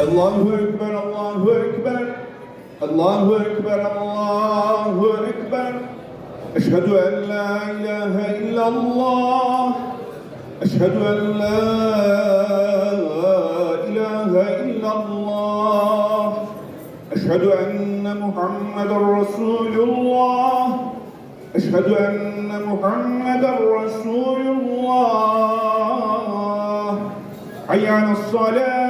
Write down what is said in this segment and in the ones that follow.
الله أكبر الله أكبر. الله أكبر الله أكبر. أشهد أن لا إله إلا الله. أشهد أن لا إله إلا الله. أشهد أن محمد رسول الله. أشهد أن محمد رسول الله. حي على الصلاة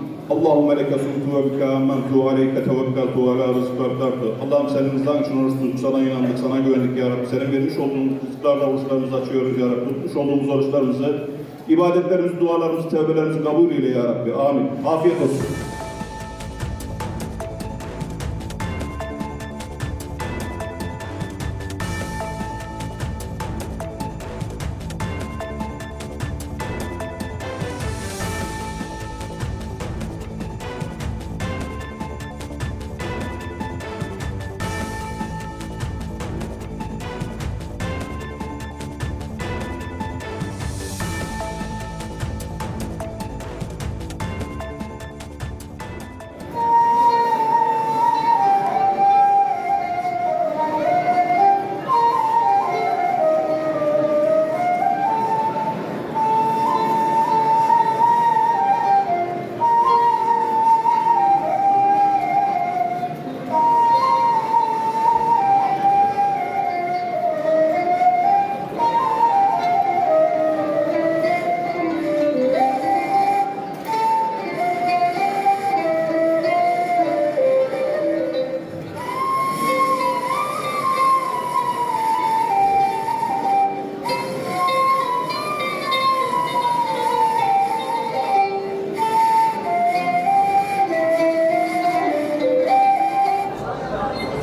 Allahümme leke sumtu ve bike ammentu ve aleyke tevekkeltu ve la rızkı ertartı. Allah'ım senin rızan için oruç tuttuk, sana inandık, sana güvendik ya Rabbi. Senin vermiş olduğun rızıklarla oruçlarımızı açıyoruz ya Rabbi. Tutmuş olduğumuz oruçlarımızı, ibadetlerimizi, dualarımızı, tevbelerimizi kabul eyle ya Rabbi. Amin. Afiyet olsun.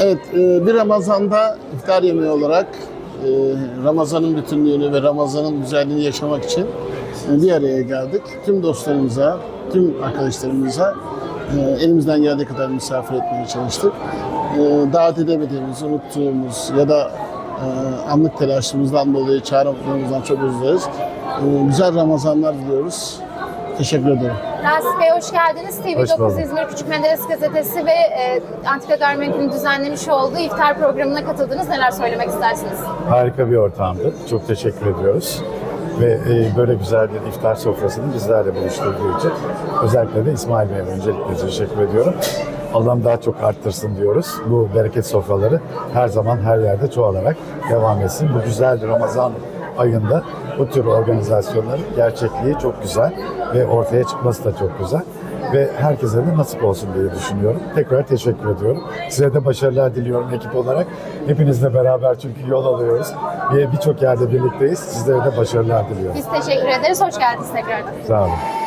Evet, e, bir Ramazan'da iftar yemeği olarak e, Ramazan'ın bütünlüğünü ve Ramazan'ın güzelliğini yaşamak için e, bir araya geldik. Tüm dostlarımıza, tüm arkadaşlarımıza elimizden geldiği kadar misafir etmeye çalıştık. Davet edemediğimiz, unuttuğumuz ya da anlık telaşımızdan dolayı çağrımadığımızdan çok özür dileriz. Güzel Ramazanlar diliyoruz. Teşekkür ederim. Rasim Bey hoş geldiniz. Hoş TV9 bulduk. İzmir Küçük Menderes Gazetesi ve e, Antika Gayrimenkul'ün düzenlemiş olduğu iftar programına katıldınız. Neler söylemek istersiniz? Harika bir ortamdı. Çok teşekkür ediyoruz. Ve e, böyle güzel bir iftar sofrasını bizlerle buluşturduğu için özellikle de İsmail Bey'e öncelikle teşekkür ediyorum. Allah'ım daha çok arttırsın diyoruz. Bu bereket sofraları her zaman her yerde çoğalarak devam etsin. Bu güzel Ramazan ayında bu tür organizasyonların gerçekliği çok güzel ve ortaya çıkması da çok güzel. Ve herkese de nasip olsun diye düşünüyorum. Tekrar teşekkür ediyorum. Size de başarılar diliyorum ekip olarak. Hepinizle beraber çünkü yol alıyoruz. Birçok yerde birlikteyiz. Sizlere de başarılar diliyorum. Biz teşekkür ederiz. Hoş geldiniz tekrardan. Sağ olun.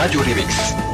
Radyo Remix.